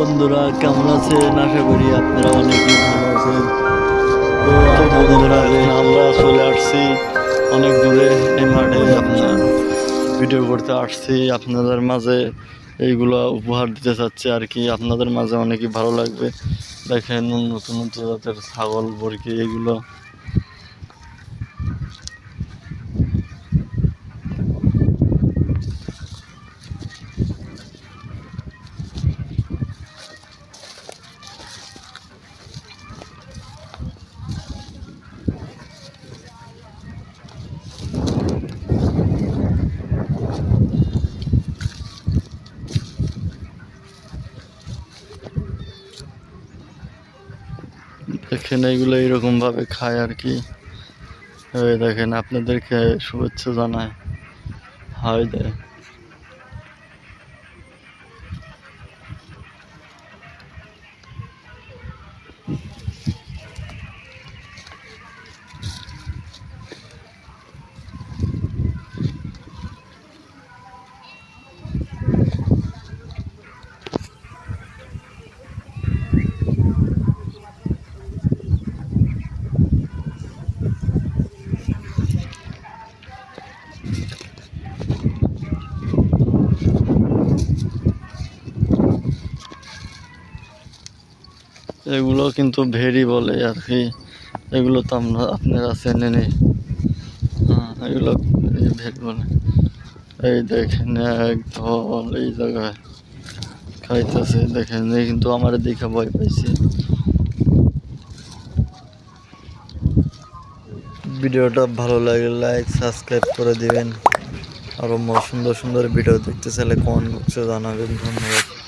বন্ধুরা, কেমন আছেন? আশা করি আপনারা অনেকই ভালো আছেন। তো বন্ধুরা আমরা চলে আসছি অনেক দূরে এই মাঠে আপনার ভিডিও করতে আসছি। আপনাদের মাঝে এইগুলো উপহার দিতে চাচ্ছি আর কি। আপনাদের মাঝে অনেকই ভালো লাগবে। দেখেন নতুন নতুন জাতের ছাগল, বরকি, এগুলো দেখেন এইগুলো এরকমভাবে খায় আর কি। দেখেন আপনাদেরকে শুভেচ্ছা জানায়। হয় দেয় এগুলো কিন্তু ভেরি বলে আর কি। এগুলো তো আমরা, আপনারা চেনে নেই। হ্যাঁ এগুলো ভেরি বলে। এই দেখেন একদম এই জায়গায় খাইতেছে, দেখেন, এই কিন্তু আমার দেখে ভয় পাইছে। ভিডিওটা ভালো লাগলে লাইক, সাবস্ক্রাইব করে দিবেন। আরও সুন্দর সুন্দর ভিডিও দেখতে চাইলে কমেন্ট বক্সে জানাবেন। ধন্যবাদ।